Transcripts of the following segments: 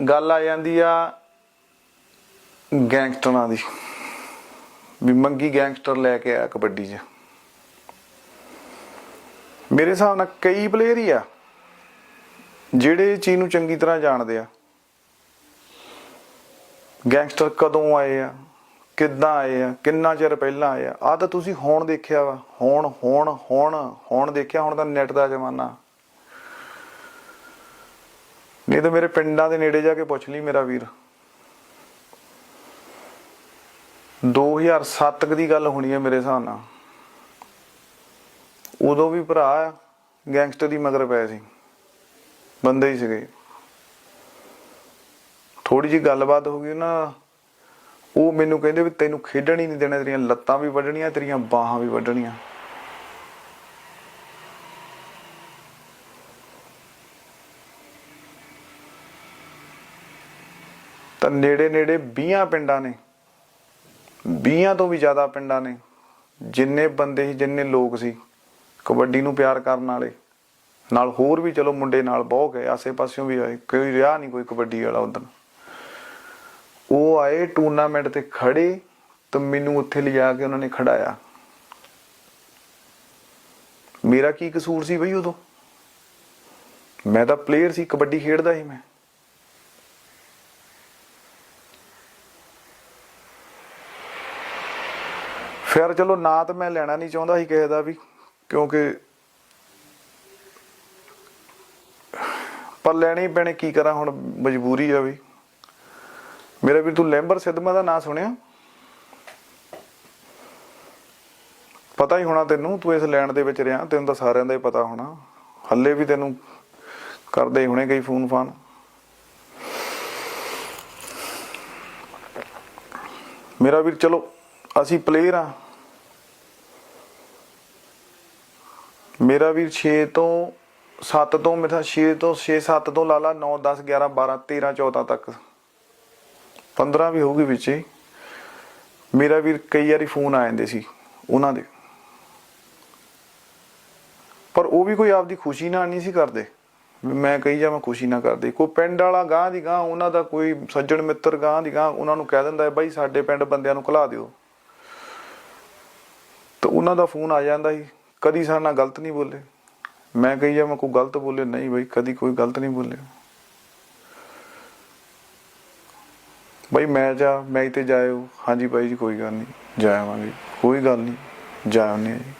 ਗੱਲ ਆ ਜਾਂਦੀ ਆ ਗੈਂਗਸਟਰਾਂ ਦੀ। ਵੀ ਮੰਗੀ ਗੈਂਗਸਟਰ ਲੈ ਕੇ ਆਇਆ ਕਬੱਡੀ 'ਚ। ਮੇਰੇ ਹਿਸਾਬ ਨਾਲ ਕਈ ਪਲੇਅਰ ਹੀ ਆ, ਜਿਹੜੇ ਚੀਜ਼ ਨੂੰ ਚੰਗੀ ਤਰ੍ਹਾਂ ਜਾਣਦੇ ਆ। ਗੈਂਗਸਟਰ ਕਦੋਂ ਆਏ ਆ, ਕਿੱਦਾਂ ਆਏ ਆ, ਕਿੰਨਾ ਚਿਰ ਪਹਿਲਾਂ ਆਏ ਆ। ਆ ਤਾਂ ਤੁਸੀਂ ਹੁਣ ਦੇਖਿਆ ਵਾ। ਹੁਣ ਹੁਣ ਹੁਣ ਹੁਣ ਦੇਖਿਆ, ਹੁਣ ਤਾਂ ਨੈਟ ਦਾ ਜ਼ਮਾਨਾ। ਨਹੀਂ ਤਾਂ ਮੇਰੇ ਪਿੰਡਾਂ ਦੇ ਨੇੜੇ ਜਾ ਕੇ ਪੁੱਛ ਲਈ ਮੇਰਾ ਵੀਰ। 2007 ਕੁ ਦੀ ਗੱਲ ਹੋਣੀ ਹੈ ਮੇਰੇ ਹਿਸਾਬ ਨਾਲ। ਉਦੋਂ ਵੀ ਭਰਾ ਗੈਂਗਸਟਰ ਦੀ ਮਗਰ ਪਏ ਸੀ। ਬੰਦੇ ਹੀ ਸੀਗੇ। ਥੋੜੀ ਜੀ ਗੱਲਬਾਤ ਹੋ ਗਈ ਨਾ, ਉਹ ਮੈਨੂੰ ਕਹਿੰਦੇ ਵੀ ਤੈਨੂੰ ਖੇਡਣ ਹੀ ਨਹੀਂ ਦੇਣਾ, ਤੇਰੀਆਂ ਲੱਤਾਂ ਵੀ ਵੱਢਣੀਆਂ, ਤੇਰੀਆਂ ਬਾਹਾਂ ਵੀ ਵੱਢਣੀਆਂ। ਤਾਂ ਨੇੜੇ ਨੇੜੇ 20 ਪਿੰਡਾਂ ਨੇ। 20 ਤੋਂ ਵੀ ਜ਼ਿਆਦਾ ਪਿੰਡਾਂ ਨੇ। ਜਿੰਨੇ ਬੰਦੇ ਸੀ, ਜਿੰਨੇ ਲੋਕ ਸੀ, ਕਬੱਡੀ ਨੂੰ ਪਿਆਰ ਕਰਨ ਵਾਲੇ। ਨਾਲ ਹੋਰ ਵੀ ਚਲੋ ਮੁੰਡੇ ਨਾਲ ਬਹੁਤ ਗਏ ਆਸੇ ਪਾਸਿਓਂ ਵੀ ਆਏ। ਕੋਈ ਰਿਹਾ ਨਹੀਂ ਕੋਈ ਕਬੱਡੀ ਵਾਲਾ ਉਦੋਂ ਉਹ ਆਏ ਟੂਰਨਾਮੈਂਟ ਤੇ ਖੜੇ ਤਾਂ ਮੈਨੂੰ ਉੱਥੇ ਲਿਜਾ ਕੇ ਉਹਨਾਂ ਨੇ ਖੜਾਇਆ। ਮੇਰਾ ਕੀ ਕਸੂਰ ਸੀ ਬਈ ਉਦੋਂ? ਮੈਂ ਤਾਂ ਪਲੇਅਰ ਸੀ, ਕਬੱਡੀ ਖੇਡਦਾ ਸੀ ਮੈਂ। ਫਿਰ ਚਲੋ ਨਾ ਤਾਂ ਮੈਂ ਲੈਣਾ ਨਹੀਂ ਚਾਹੁੰਦਾ ਸੀ ਕਿਸੇ ਦਾ ਵੀ, ਕਿਉਂਕਿ ਪਰ ਲੈਣੇ ਹੀ ਪੈਣੇ, ਕੀ ਕਰਾਂ ਹੁਣ, ਮਜਬੂਰੀ ਆ ਵੀ। ਮੇਰਾ ਵੀਰ, ਤੂੰ ਲੈਂਬਰ ਸਿੱਧਮਾ ਦਾ ਨਾਂ ਸੁਣਿਆ? ਪਤਾ ਹੀ ਹੋਣਾ ਤੈਨੂੰ, ਤੂੰ ਇਸ ਲੈਣ ਦੇ ਵਿੱਚ ਰਿਹਾ, ਤੈਨੂੰ ਤਾਂ ਸਾਰਿਆਂ ਦਾ ਹੀ ਪਤਾ ਹੋਣਾ। ਹੱਲੇ ਵੀ ਤੈਨੂੰ ਕਰਦੇ ਹੀ ਹੋਣੇ ਕਈ ਫੋਨ ਫਾਨ ਮੇਰਾ ਵੀਰ, ਚਲੋ, ਅਸੀਂ ਪਲੇਅਰ ਆ। ਮੇਰਾ ਵੀਰ 6 ਤੋਂ 7 ਤੋਂ ਮੇਰਾ 6 ਤੋਂ 6 7 ਤੋਂ ਲਾ ਲਾ 9 10 11 12 13 14 ਤੱਕ। 15 ਵੀ ਹੋਊਗੀ ਵਿੱਚ ਮੇਰਾ ਵੀਰ ਕਈ ਵਾਰੀ ਫੋਨ ਆ ਜਾਂਦੇ ਸੀ ਉਹਨਾਂ ਦੇ। ਪਰ ਉਹ ਵੀ ਕੋਈ ਆਪਦੀ ਖੁਸ਼ੀ ਨਾਲ ਨਹੀਂ ਸੀ ਕਰਦੇ। ਵੀ ਮੈਂ ਕਹੀ ਜਾ ਮੈਂ ਖੁਸ਼ੀ ਨਾ ਕਰਦੇ। ਕੋਈ ਪਿੰਡ ਵਾਲਾ ਗਾਂ ਦੀ ਗਾਂ ਉਹਨਾਂ ਦਾ ਕੋਈ ਸੱਜਣ ਮਿੱਤਰ ਗਾਂ ਦੀ ਗਾਂ ਉਹਨਾਂ ਨੂੰ ਕਹਿ ਦਿੰਦਾ ਹੈ, ਬਾਈ, ਸਾਡੇ ਪਿੰਡ ਬੰਦਿਆਂ ਨੂੰ ਘਲਾ ਦਿਓ। ਤਾਂ ਉਹਨਾਂ ਦਾ ਫੋਨ ਆ ਜਾਂਦਾ ਸੀ। ਕਦੀ ਸਾਡੇ ਨਾਲ ਗਲਤ ਨਹੀਂ ਬੋਲੇ। ਮੈਂ ਕਹੀ ਜਾਵਾਂ ਕੋਈ ਗਲਤ ਬੋਲੇ, ਨਹੀਂ ਬਾਈ, ਕਦੀ ਕੋਈ ਗਲਤ ਨਹੀਂ ਬੋਲੇ। ਬਾਈ ਮੈਂ ਜਾ, ਮੈਂ ਤੇ ਜਾਇਓ। ਹਾਂਜੀ ਬਾਈ ਜੀ, ਕੋਈ ਗੱਲ ਨਹੀਂ ਜਾਵਾਂਗੇ ਕੋਈ ਗੱਲ ਨਹੀਂ ਜਾਉਂਦੇ ਜੀ।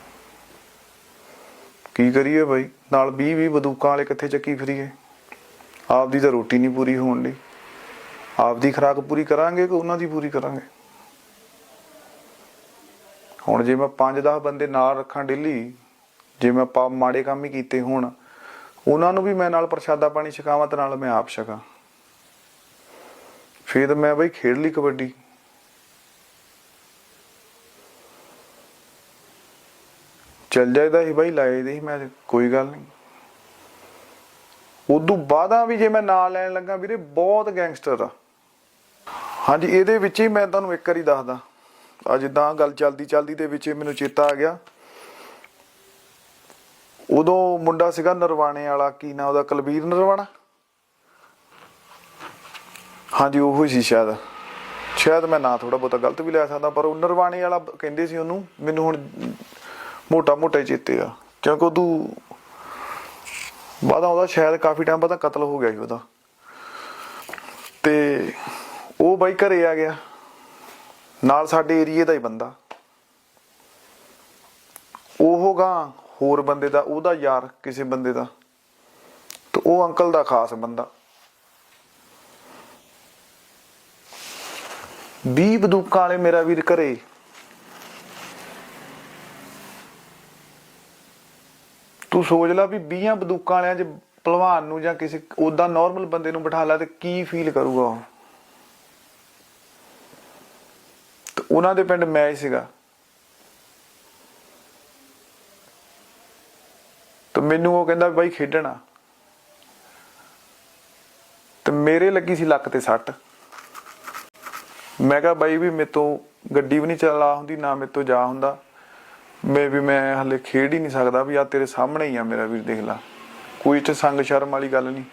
ਕੀ ਕਰੀਏ ਬਾਈ? ਨਾਲ 20 20 ਬੰਦੂਕਾਂ ਵਾਲੇ ਕਿੱਥੇ ਚੱਕੀ ਫਿਰੀਏ? ਆਪਦੀ ਤਾਂ ਰੋਟੀ ਨਹੀਂ ਪੂਰੀ ਹੋਣ ਲਈ ਆਪਦੀ ਖੁਰਾਕ ਪੂਰੀ ਕਰਾਂਗੇ ਕਿ ਉਹਨਾਂ ਦੀ ਪੂਰੀ ਕਰਾਂਗੇ? ਹੁਣ ਜੇ ਮੈਂ 5-10 ਬੰਦੇ ਨਾਲ ਰੱਖਾਂ ਡੇਲੀ, ਜੇ ਮੈਂ ਪਾ ਮਾੜੇ ਕੰਮ ਹੀ ਕੀਤੇ ਹੋਣ, ਉਹਨਾਂ ਨੂੰ ਵੀ ਮੈਂ ਨਾਲ ਪ੍ਰਸ਼ਾਦਾ ਪਾਣੀ ਛਕਾਵਾਂ ਤੇ ਨਾਲ ਮੈਂ ਆਪ ਛਕਾਂ। ਫਿਰ ਮੈਂ ਬਈ ਖੇਡ ਲਈ ਕਬੱਡੀ। ਚੱਲ ਜਾਈਦਾ ਸੀ ਬਾਈ, ਲਾਏ ਦੇ ਸੀ ਮੈਂ ਕੋਈ ਗੱਲ ਨਹੀਂ। ਉਦੋਂ ਬਾਅਦਾਂ ਵੀ ਜੇ ਮੈਂ ਨਾਂ ਲੈਣ ਲੱਗਾ ਵੀਰੇ, ਬਹੁਤ ਗੈਂਗਸਟਰ ਆ। ਹਾਂਜੀ, ਇਹਦੇ ਵਿੱਚ ਹੀ ਮੈਂ ਤੁਹਾਨੂੰ ਇੱਕ ਵਾਰੀ ਦੱਸਦਾ। ਆ ਜਿੱਦਾਂ ਗੱਲ ਚਲਦੀ ਚਲਦੀ ਦੇ ਵਿੱਚ ਮੈਨੂੰ ਚੇਤਾ ਆ ਗਿਆ। ਉਦੋਂ ਮੁੰਡਾ ਸੀਗਾ ਨਰਵਾਣੇ ਵਾਲਾ, ਕੀ ਨਾਂ ਉਹਦਾ? ਕੁਲਬੀਰ ਨਰਵਾਣਾ? ਹਾਂਜੀ, ਉਹ ਸੀ ਸ਼ਾਇਦ। ਸ਼ਾਇਦ ਮੈਂ ਨਾਂ ਥੋੜਾ ਬਹੁਤਾ ਗਲਤ ਵੀ ਲੈ ਸਕਦਾ, ਪਰ ਉਹ ਨਰਵਾਣੇ ਵਾਲਾ ਕਹਿੰਦੇ ਸੀ ਉਹਨੂੰ, ਮੈਨੂੰ ਹੁਣ ਮੋਟਾ ਮੋਟਾ ਚੇਤੇ ਆ। ਕਿਉਂਕਿ ਉਦੋਂ ਬਾਅਦਾਂ ਉਹਦਾ ਸ਼ਾਇਦ ਕਾਫੀ ਟਾਈਮ ਬਾਅਦ ਕਤਲ ਹੋ ਗਿਆ ਸੀ ਉਹਦਾ। ਤੇ ਉਹ ਬਾਈ ਘਰੇ ਆ ਗਿਆ। ਨਾਲ ਸਾਡੇ ਏਰੀਏ ਦਾ ਹੀ ਬੰਦਾ। ਉਹ ਗਾ ਹੋਰ ਬੰਦੇ ਦਾ, ਉਹਦਾ ਯਾਰ ਕਿਸੇ ਬੰਦੇ ਦਾ। ਤੇ ਉਹ ਅੰਕਲ ਦਾ ਖਾਸ ਬੰਦਾ। 20 ਬੰਦੂਕਾਂ ਵਾਲੇ ਮੇਰਾ ਵੀਰ ਘਰੇ। ਤੂੰ ਸੋਚ ਲੈ ਵੀ 20 ਬੰਦੂਕਾਂ ਵਾਲਿਆਂ 'ਚ ਪਹਿਲਵਾਨ ਨੂੰ ਜਾਂ ਕਿਸੇ ਉਦਾਂ ਨਾਰਮਲ ਬੰਦੇ ਨੂੰ ਬਿਠਾ ਲਾ ਤੇ ਕੀ ਫੀਲ ਕਰੂਗਾ ਉਹ ਤੇ ਉਹਨਾਂ ਦੇ ਪਿੰਡ ਮੈਚ ਸੀਗਾ। ਤੇ ਮੈਨੂੰ ਉਹ ਕਹਿੰਦਾ ਵੀ ਬਾਈ ਖੇਡਣਾ। ਤੇ ਮੇਰੇ ਲੱਗੀ ਸੀ ਲੱਕ ਤੇ ਸੱਟ। ਮੈਂ ਕਿਹਾ ਬਾਈ ਵੀ ਮੇਰੇ ਤੋਂ ਗੱਡੀ ਵੀ ਨਹੀਂ ਚਲਾ ਹੁੰਦੀ, ਨਾ ਮੇਰੇ ਤੋਂ ਜਾ ਹੁੰਦਾ। ਮੈਂ ਵੀ ਮੈਂ ਹਲੇ ਖੇਡ ਹੀ ਨਹੀਂ ਸਕਦਾ ਵੀ ਆ ਤੇਰੇ ਸਾਹਮਣੇ ਹੀ ਆ ਮੇਰਾ ਵੀਰ, ਦੇਖ ਲਾ। ਕੋਈ ਤੇ ਸੰਗ ਸ਼ਰਮ ਵਾਲੀ ਗੱਲ ਨਹੀਂ।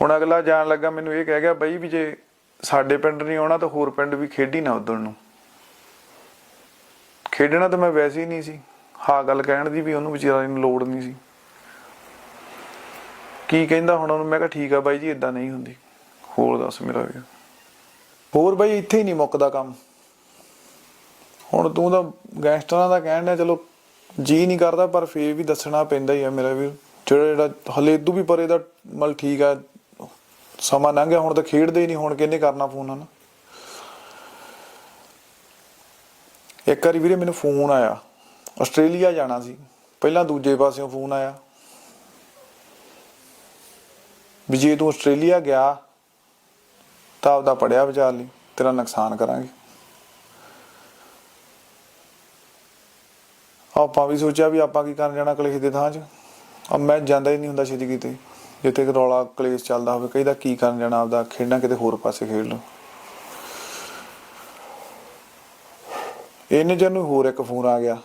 ਹੁਣ ਅਗਲਾ ਜਾਣ ਲੱਗਾ, ਮੈਨੂੰ ਇਹ ਕਹਿ ਗਿਆ, ਬਈ ਵੀ ਜੇ ਸਾਡੇ ਪਿੰਡ ਨਹੀਂ ਆਉਣਾ ਤਾਂ ਹੋਰ ਪਿੰਡ ਵੀ ਖੇਡੀ ਨਾ ਉਧਰ ਨੂੰ। ਖੇਡਣਾ ਤਾਂ ਮੈਂ ਵੈਸੇ ਹੀ ਨਹੀਂ ਸੀ। ਹਾਂ, ਗੱਲ ਕਹਿਣ ਦੀ ਵੀ ਉਹਨੂੰ ਵਿਚਾਰੇ ਨੂੰ ਲੋੜ ਨਹੀਂ ਸੀ। ਕੀ ਕਹਿੰਦਾ ਹੁਣ ਉਹਨੂੰ? ਮੈਂ ਕਿਹਾ, ਠੀਕ ਆ ਬਾਈ ਜੀ ਇਦਾਂ ਨਹੀਂ ਹੁੰਦੀ। ਹੋਰ ਦੱਸ ਮੇਰਾ ਵੀ। ਹੋਰ ਬਾਈ, ਇੱਥੇ ਹੀ ਨਹੀਂ ਮੁੱਕਦਾ ਕੰਮ। ਹੁਣ ਤੂੰ ਤਾਂ ਗੈਂਗਸਟਰਾਂ ਦਾ ਕਹਿਣ ਡਿਆ, ਚਲੋ ਜੀ ਨਹੀਂ ਕਰਦਾ, ਪਰ ਫੇਰ ਵੀ ਦੱਸਣਾ ਪੈਂਦਾ ਹੀ ਆ ਮੇਰਾ ਵੀ। ਜਿਹੜਾ ਜਿਹੜਾ ਹਲੇ ਇਦੋਂ ਵੀ ਪਰੇ ਦਾ ਮਲ ਠੀਕ ਆ ਸਮਾਂ ਲੰਘ ਗਿਆ, ਹੁਣ ਤਾਂ ਖੇਡਦੇ ਹੀ ਨਹੀਂ, ਹੁਣ ਕਿਹਨੇ ਕਰਨਾ ਫੋਨ ਹਨ? ਇੱਕ ਵਾਰੀ ਵੀਰੇ ਮੈਨੂੰ ਫੋਨ ਆਇਆ। ਆਸਟ੍ਰੇਲੀਆ ਜਾਣਾ ਸੀ। ਪਹਿਲਾਂ ਦੂਜੇ ਪਾਸਿਓਂ ਫੋਨ ਆਇਆ। ਵੀ ਜੇ ਤੂੰ ਆਸਟ੍ਰੇਲੀਆ ਗਿਆ, ਤਾਂ ਆਪਦਾ ਪੜਿਆ ਵਿਚਾਰ ਲਈ, ਤੇਰਾ ਨੁਕਸਾਨ ਕਰਾਂਗੇ। ਆਪਾਂ ਵੀ ਸੋਚਿਆ ਵੀ ਆਪਾਂ ਕੀ ਕਰਨ ਜਾਣਾ ਕਲੇਸ਼ ਦੇ ਥਾਂ 'ਚ। ਅਬ ਮੈਂ ਜਾਂਦਾ ਹੀ ਨਹੀਂ ਹੁੰਦਾ ਛੇਤੀ ਕਿਤੇ। ਜਿੱਥੇ ਰੌਲਾ ਕਲੇਸ਼ ਚੱਲਦਾ ਹੋਵੇ, ਕਹਿੰਦਾ ਕੀ ਕਰਨ ਜਾਣਾ ਆਪਦਾ ਖੇਡਣਾ ਕਿਤੇ ਹੋਰ ਪਾਸੇ ਖੇਡ ਲਓ। ਇਹਨੇ ਜਨੂੰ ਹੋਰ ਇੱਕ ਫੋਨ ਆ ਗਿਆ।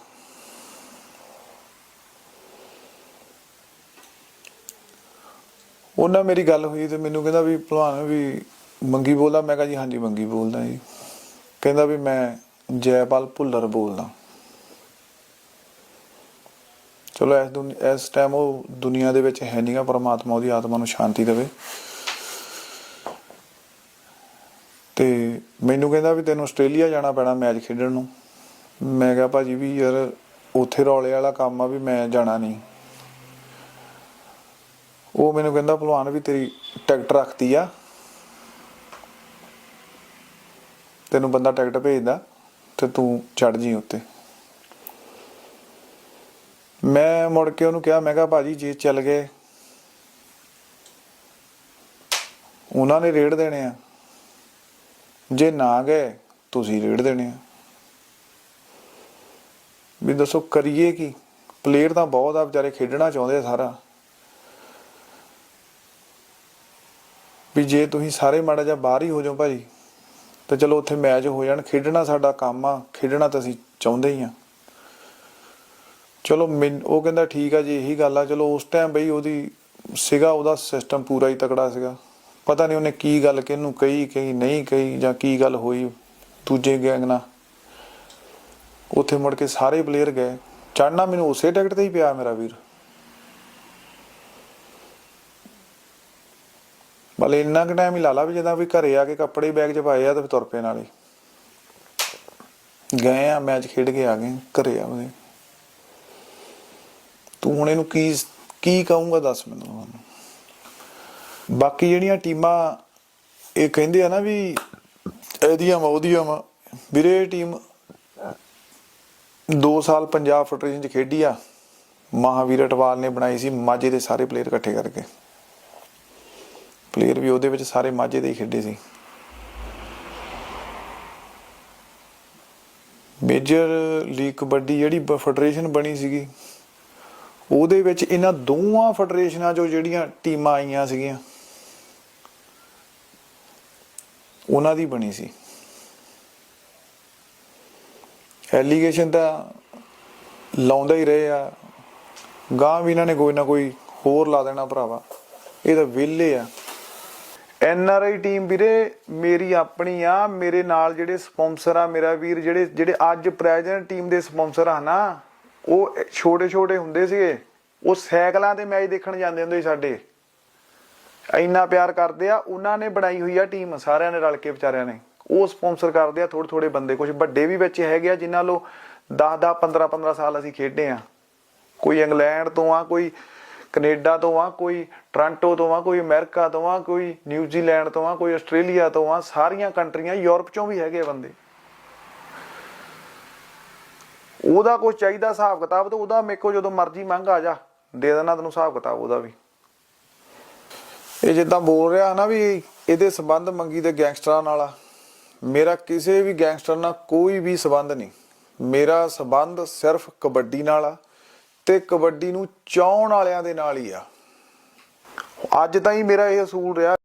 ਉਹਨਾਂ ਮੇਰੀ ਗੱਲ ਹੋਈ ਤੇ ਮੈਨੂੰ ਕਹਿੰਦਾ ਵੀ, ਭਲਵਾਨ ਵੀ ਮੰਗੀ ਬੋਲਦਾ। ਮੈਂ ਕਿਹਾ ਜੀ, ਹਾਂਜੀ, ਮੰਗੀ ਬੋਲਦਾ ਜੀ। ਕਹਿੰਦਾ ਵੀ ਮੈਂ ਜੈਪਾਲ ਭੁੱਲਰ ਬੋਲਦਾ। ਚਲੋ ਇਸ ਦੁਨੀ, ਇਸ ਟਾਈਮ ਉਹ ਦੁਨੀਆ ਦੇ ਵਿੱਚ ਹੈ ਨਹੀਂਗਾ ਪਰਮਾਤਮਾ ਉਹਦੀ ਆਤਮਾ ਨੂੰ ਸ਼ਾਂਤੀ ਦੇਵੇ। ਤੇ ਮੈਨੂੰ ਕਹਿੰਦਾ ਵੀ ਤੈਨੂੰ ਆਸਟ੍ਰੇਲੀਆ ਜਾਣਾ ਪੈਣਾ ਮੈਚ ਖੇਡਣ ਨੂੰ। ਮੈਂ ਕਿਹਾ ਭਾਜੀ ਵੀ ਯਾਰ ਉੱਥੇ ਰੌਲੇ ਵਾਲਾ ਕੰਮ ਆ ਵੀ ਮੈਂ ਜਾਣਾ ਨਹੀਂ ਉਹ ਮੈਨੂੰ ਕਹਿੰਦਾ, ਭਲਵਾਨ ਵੀ ਤੇਰੀ ਟਿਕਟ ਰੱਖਤੀ ਆ। ਤੈਨੂੰ ਬੰਦਾ ਟਿਕਟ ਭੇਜਦਾ ਤੇ ਤੂੰ ਚੜ ਜੀ ਉੱਤੇ ਮੈਂ ਮੁੜ ਕੇ ਉਹਨੂੰ ਕਿਹਾ, ਮੈਂ ਕਿਹਾ, ਭਾਜੀ, ਜੇ ਚੱਲ ਗਏ, ਉਹਨਾਂ ਨੇ ਰੇਡ ਦੇਣੇ ਆ। ਜੇ ਨਾ ਗਏ, ਤੁਸੀਂ ਰੇਡ ਦੇਣੇ ਆ। ਵੀ ਦੱਸੋ, ਕਰੀਏ ਕੀ? ਪਲੇਅਰ ਤਾਂ ਬਹੁਤ ਆ, ਵਿਚਾਰੇ ਖੇਡਣਾ ਚਾਹੁੰਦੇ ਆ ਸਾਰਾ। ਵੀ ਜੇ ਤੁਸੀਂ ਸਾਰੇ ਮਾੜਾ ਜਿਹਾ ਬਾਹਰ ਹੀ ਹੋ ਜਾਓ ਭਾਜੀ, ਤਾਂ ਚਲੋ ਉੱਥੇ ਮੈਚ ਹੋ ਜਾਣ। ਖੇਡਣਾ ਸਾਡਾ ਕੰਮ ਆ, ਖੇਡਣਾ ਤਾਂ ਅਸੀਂ ਚਾਹੁੰਦੇ ਹੀ ਆ। ਚਲੋ ਮੈਨ- ਉਹ ਕਹਿੰਦਾ ਠੀਕ ਆ ਜੀ, ਇਹੀ ਗੱਲ ਆ। ਚਲੋ ਉਸ ਟਾਈਮ ਬਈ ਉਹਦੀ ਸੀਗਾ, ਉਹਦਾ ਸਿਸਟਮ ਪੂਰਾ ਹੀ ਤਕੜਾ ਸੀਗਾ। ਪਤਾ ਨਹੀਂ ਉਹਨੇ ਕੀ ਗੱਲ ਕਿਹਨੂੰ ਕਹੀ ਕਹੀ ਨਹੀਂ ਕਹੀ, ਜਾਂ ਕੀ ਗੱਲ ਹੋਈ ਦੂਜੇ ਗੈਂਗ ਨਾਲ। ਉੱਥੇ ਮੁੜ ਕੇ ਸਾਰੇ ਪਲੇਅਰ ਗਏ। ਚੜਨਾ ਮੈਨੂੰ ਉਸੇ ਟਿਕਟ ਤੇ ਹੀ ਪਿਆ ਮੇਰਾ ਵੀਰ। ਬਲੇ ਇੰਨਾ ਕੁ ਟਾਈਮ ਹੀ ਲਾ ਲਾ ਵੀ ਜਦੋਂ ਵੀ ਘਰੇ ਆ ਕੇ ਕੱਪੜੇ ਬੈਗ 'ਚ ਪਾਏ ਆ ਤੇ ਫਿਰ ਤੁਰ ਪਏ ਨਾਲ ਹੀ। ਗਏ ਆ ਮੈਚ ਖੇਡ ਕੇ ਆ ਗਏ, ਘਰੇ ਆ ਉਹਦੇ ਤੂੰ ਹੁਣ ਇਹਨੂੰ ਕੀ ਕੀ ਕਹੂੰਗਾ ਦੱਸ ਮੈਨੂੰ ਬਾਕੀ ਜਿਹੜੀਆਂ ਟੀਮਾਂ ਇਹ ਕਹਿੰਦੇ ਆ ਨਾ ਵੀ ਇਹਦੀਆਂ ਵਾ ਵਾ। ਵੀਰੇ ਟੀਮ 2 ਸਾਲ ਪੰਜਾਬ ਫੈਡਰੇਸ਼ਨ ਚ ਖੇਡੀ ਆ। ਮਹਾਵੀਰ ਅਟਵਾਲ ਨੇ ਬਣਾਈ ਸੀ ਮਾਝੇ ਦੇ ਸਾਰੇ ਪਲੇਅਰ ਇਕੱਠੇ ਕਰਕੇ। ਪਲੇਅਰ ਵੀ ਉਹਦੇ ਵਿੱਚ ਸਾਰੇ ਮਾਝੇ ਦੇ ਹੀ ਖੇਡੇ ਸੀ। ਮੇਜਰ ਲੀਗ ਕਬੱਡੀ ਜਿਹੜੀ ਫੈਡਰੇਸ਼ਨ ਬਣੀ ਸੀਗੀ ਉਹਦੇ ਵਿੱਚ ਇਹਨਾਂ ਦੋਵਾਂ ਫੈਡਰੇਸ਼ਨਾਂ ਚੋਂ ਜਿਹੜੀਆਂ ਟੀਮਾਂ ਆਈਆਂ ਸੀਗੀਆਂ, ਉਹਨਾਂ ਦੀ ਬਣੀ ਸੀ। ਐਲੀਗੇਸ਼ਨ ਤਾਂ ਲਾਉਂਦਾ ਹੀ ਰਹੇ ਆ। ਗਾਂ ਵੀ ਇਹਨਾਂ ਨੇ ਕੋਈ ਨਾ ਕੋਈ ਹੋਰ ਲਾ ਦੇਣਾ ਭਰਾਵਾ। ਇਹ ਤਾਂ ਵਿਹਲੇ ਆ। ਐਨ ਆਰ ਆਈ ਟੀਮ ਵੀਰੇ, ਮੇਰੀ ਆਪਣੀ ਆ, ਮੇਰੇ ਨਾਲ ਜਿਹੜੇ ਸਪਾਂਸਰ ਆ, ਮੇਰਾ ਵੀਰ ਜਿਹੜੇ ਜਿਹੜੇ ਅੱਜ ਪ੍ਰੈਜੈਂਟ ਟੀਮ ਦੇ ਸਪਾਂਸਰ ਆ ਨਾ, ਉਹ ਛੋਟੇ ਛੋਟੇ ਹੁੰਦੇ ਸੀਗੇ। ਉਹ ਸਾਈਕਲਾਂ ਦੇ ਮੈਚ ਦੇਖਣ ਜਾਂਦੇ ਹੁੰਦੇ ਸੀ ਸਾਡੇ। ਇੰਨਾ ਪਿਆਰ ਕਰਦੇ ਆ, ਉਹਨਾਂ ਨੇ ਬਣਾਈ ਹੋਈ ਆ ਟੀਮ, ਸਾਰਿਆਂ ਨੇ ਰਲ ਕੇ ਵਿਚਾਰਿਆਂ ਨੇ। ਉਹ ਸਪਾਂਸਰ ਕਰਦੇ ਆ ਥੋੜੇ ਥੋੜੇ ਬੰਦੇ ਕੁਝ ਵੱਡੇ ਵੀ ਵਿੱਚ ਹੈਗੇ ਆ, ਜਿਨ੍ਹਾਂ ਲੋ 10 10 15 15 ਸਾਲ ਅਸੀਂ ਖੇਡੇ ਆ। ਕੋਈ ਇੰਗਲੈਂਡ ਤੋਂ ਆ, ਕੋਈ ਕੈਨੇਡਾ ਤੋਂ ਆ, ਕੋਈ ਟੋਰਾਂਟੋ ਤੋਂ ਆ, ਕੋਈ ਅਮਰੀਕਾ ਤੋਂ ਆ, ਕੋਈ ਨਿਊਜ਼ੀਲੈਂਡ ਤੋਂ ਆ, ਕੋਈ ਆਸਟ੍ਰੇਲੀਆ ਤੋਂ ਆ, ਸਾਰੀਆਂ ਕੰਟਰੀਆਂ ਯੂਰਪ ਚੋਂ ਵੀ ਹੈਗੇ ਆ ਬੰਦੇ। ਉਹਦਾ ਕੁਝ ਚਾਹੀਦਾ ਹਿਸਾਬ ਕਿਤਾਬ ਤਾਂ ਉਹਦਾ ਮੇਰੇ ਕੋਲ ਜਦੋਂ ਮਰਜ਼ੀ ਮੰਗ ਆ ਜਾ। ਦੇ ਦੇਣਾ ਤੈਨੂੰ ਹਿਸਾਬ ਕਿਤਾਬ ਉਹਦਾ ਵੀ। ਇਹ ਜਿੱਦਾਂ ਬੋਲ ਰਿਹਾ ਨਾ ਵੀ ਇਹਦੇ ਸਬੰਧ ਮੰਗੀ ਦੇ ਗੈਂਗਸਟਰਾਂ ਨਾਲ ਆ। ਮੇਰਾ ਕਿਸੇ ਵੀ ਗੈਂਗਸਟਰ ਨਾਲ ਕੋਈ ਵੀ ਸੰਬੰਧ ਨਹੀਂ। ਮੇਰਾ ਸੰਬੰਧ ਸਿਰਫ ਕਬੱਡੀ ਨਾਲ ਆ ਤੇ ਕਬੱਡੀ ਨੂੰ ਚਾਹਣ ਵਾਲਿਆਂ ਦੇ ਨਾਲ ਹੀ ਆ। ਅੱਜ ਤਾਈਂ ਮੇਰਾ ਇਹ ਅਸੂਲ ਰਿਹਾ